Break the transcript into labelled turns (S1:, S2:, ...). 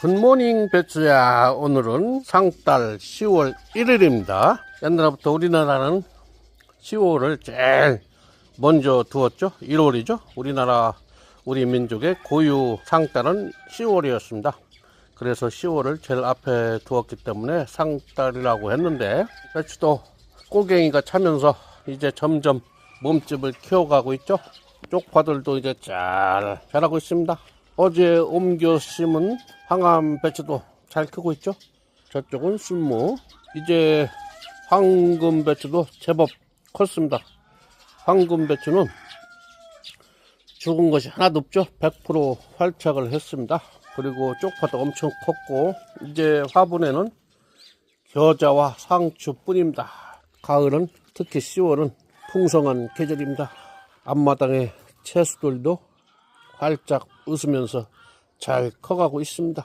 S1: 굿모닝 배추야. 오늘은 상달 10월 1일입니다. 옛날부터 우리나라는 10월을 제일 먼저 두었죠. 1월이죠. 우리나라 우리 민족의 고유 상달은 10월이었습니다. 그래서 10월을 제일 앞에 두었기 때문에 상달이라고 했는데 배추도 꼬갱이가 차면서 이제 점점 몸집을 키워가고 있죠. 쪽파들도 이제 잘 자라고 있습니다 어제 옮겨 심은 황암 배추도 잘 크고 있죠. 저쪽은 순무. 이제 황금 배추도 제법 컸습니다. 황금 배추는 죽은 것이 하나도 없죠. 100% 활착을 했습니다. 그리고 쪽파도 엄청 컸고 이제 화분에는 겨자와 상추 뿐입니다. 가을은 특히 10월은 풍성한 계절입니다. 앞마당에 채수들도 활짝 웃으면서 잘 커가고 있습니다.